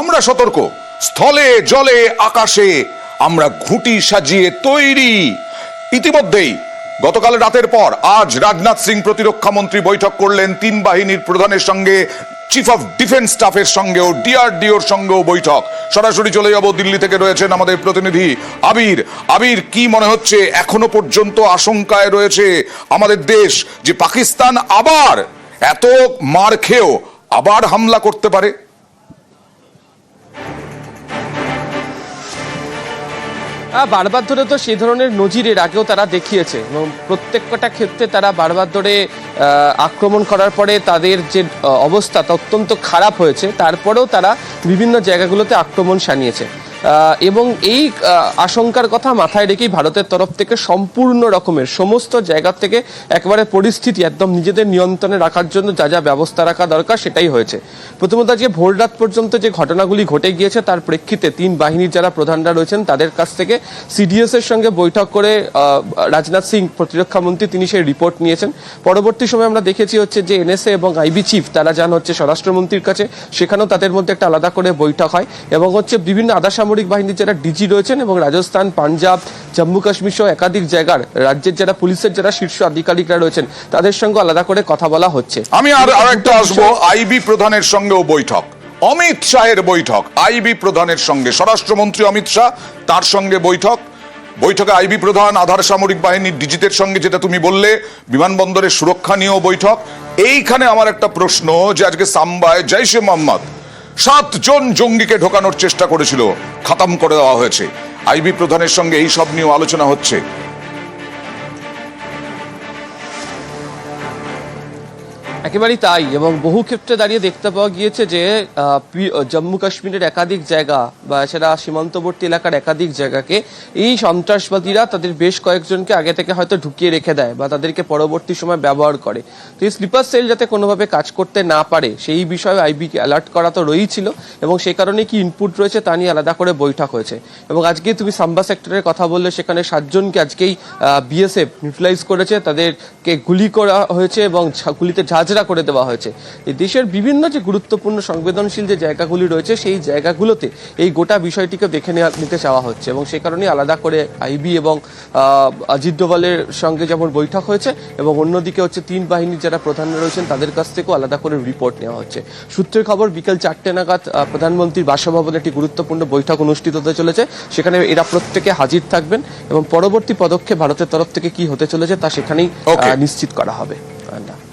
আমরা সতর্ক। স্থলে, জলে, আকাশে আমরা ঘুঁটি সাজিয়ে তৈরি। ইতিমধ্যেই গতকাল রাতের পর আজ রাজনাথ সিং প্রতিরক্ষা মন্ত্রী বৈঠক করলেন তিন বাহিনীর প্রধানের সঙ্গে চিফ অফ ডিফেন্স স্টাফের সঙ্গেও ডিআরডিওর সঙ্গেও বৈঠক। সরাসরি চলে যাব দিল্লি থেকে রয়েছেন আমাদের প্রতিনিধি আবির। আবির, কি মনে হচ্ছে? এখনও পর্যন্ত আশঙ্কায় রয়েছে আমাদের দেশ যে পাকিস্তান আবার এত মার খেয়েও আবার হামলা করতে পারে? বারবার ধরে তো সেই ধরনের নজির এর আগেও তারা দেখিয়েছে এবং প্রত্যেকটা ক্ষেত্রে তারা বারবার ধরে আক্রমণ করার পরে তাদের যে অবস্থা অত্যন্ত খারাপ হয়েছে। তারপরেও তারা বিভিন্ন জায়গাগুলোতে আক্রমণ সানিয়েছে এবং এই আশঙ্কার কথা মাথায় রেখেই ভারতের তরফ থেকে সম্পূর্ণ রকমের সমস্ত জায়গা থেকে একেবারে পরিস্থিতি একদম নিজেদের নিয়ন্ত্রণে রাখার জন্য যা যা ব্যবস্থা রাখা দরকার সেটাই হয়েছে। প্রথমত আজকে ভোর রাত পর্যন্ত যে ঘটনাগুলি ঘটে গিয়েছে, তার প্রেক্ষিতে তিন বাহিনীর যারা প্রধানরা রয়েছেন, তাদের কাছ থেকে সিডিএস এর সঙ্গে বৈঠক করে রাজনাথ সিং প্রতিরক্ষা মন্ত্রী তিনি সেই রিপোর্ট নিয়েছেন। পরবর্তী সময় আমরা দেখেছি হচ্ছে যে এনএসএ এবং আইবি চিফ তারা যান হচ্ছে স্বরাষ্ট্রমন্ত্রীর কাছে, সেখানেও তাদের মধ্যে একটা আলাদা করে বৈঠক হয় এবং হচ্ছে বিভিন্ন আধা সামরিক বাহিনীর যারা ডিজি রয়েছেন এবং রাজস্থান, পাঞ্জাব, জম্মু কাশ্মীর সহ একাধিক জায়গার রাজ্যের যারা পুলিশের যারা শীর্ষ আধিকারিকরা রয়েছেন, তাদের সঙ্গে আলাদা করে কথা বলা হচ্ছে। আমি আর আর একটা আসব, আইবি প্রধানের সঙ্গেও বৈঠক। অমিত শাহের বৈঠক, আইবি প্রধানের সঙ্গে। স্বরাষ্ট্রমন্ত্রী অমিত শাহ, তার সঙ্গে বৈঠক। বৈঠকে আইবি প্রধান, আধার সামরিক বাহিনীর ডিজিটের সঙ্গে যেটা তুমি বললে, বিমানবন্দরের সুরক্ষা নিয়েও বৈঠক। এইখানে আমার একটা প্রশ্ন, যে আজকে সাম্বায় জৈশে মোহাম্মদ সাতজন জঙ্গিকে ঢোকানোর চেষ্টা করেছিল। খতম করে দেওয়া হয়েছে। আইবি প্রধানের সঙ্গে এই সব নিয়েও আলোচনা হচ্ছে। একেবারেই তাই এবং বহু ক্ষেত্রে দাঁড়িয়ে দেখতে পাওয়া গিয়েছে যে জম্মু কাশ্মীরের একাধিক জায়গা বা সেটা সীমান্তবর্তী এলাকার একাধিক জায়গাকে এই সন্ত্রাসবাদীরা তাদের বেশ কয়েকজনকে আগে থেকে হয়তো ঢুকিয়ে রেখে দেয় বা তাদেরকে পরবর্তী সময় ব্যবহার করে। তো এই স্লিপার সেল যাতে কোনোভাবে কাজ করতে না পারে, সেই বিষয়ে আইবিকে অ্যালার্ট করা তো রয়েছিল এবং সেই কারণে কি ইনপুট রয়েছে তা নিয়ে আলাদা করে বৈঠক হয়েছে। এবং আজকে তুমি সাম্বা সেক্টরের কথা বললে, সেখানে সাতজনকে আজকেই বিএসএফ নিউট্রালাইজ করেছে, তাদেরকে গুলি করা হয়েছে এবং গুলিতে ঝাঁঝরা করে দেওয়া হয়েছে। এই দেশের বিভিন্ন যে গুরুত্বপূর্ণ সংবেদনশীল যে জায়গাগুলি রয়েছে সেই জায়গাগুলোতে এই গোটা বিষয়টিকে দেখে নিতে চাওয়া হচ্ছে এবং সেই কারণেই আলাদা করে আইবি এবং অজিত ডোভালের সঙ্গে যেমন বৈঠক হয়েছে এবং অন্যদিকে হচ্ছে তিন বাহিনীর যারা প্রধান রয়েছেন তাদের কাছ থেকেও আলাদা করে রিপোর্ট নেওয়া হচ্ছে। সূত্রের খবর বিকেল চারটে নাগাদ প্রধানমন্ত্রীর বাসভবনে একটি গুরুত্বপূর্ণ বৈঠক অনুষ্ঠিত হতে চলেছে। সেখানে এরা প্রত্যেকে হাজির থাকবেন এবং পরবর্তী পদক্ষেপ ভারতের তরফ থেকে কি হতে চলেছে তা সেখানেই নিশ্চিত করা হবে।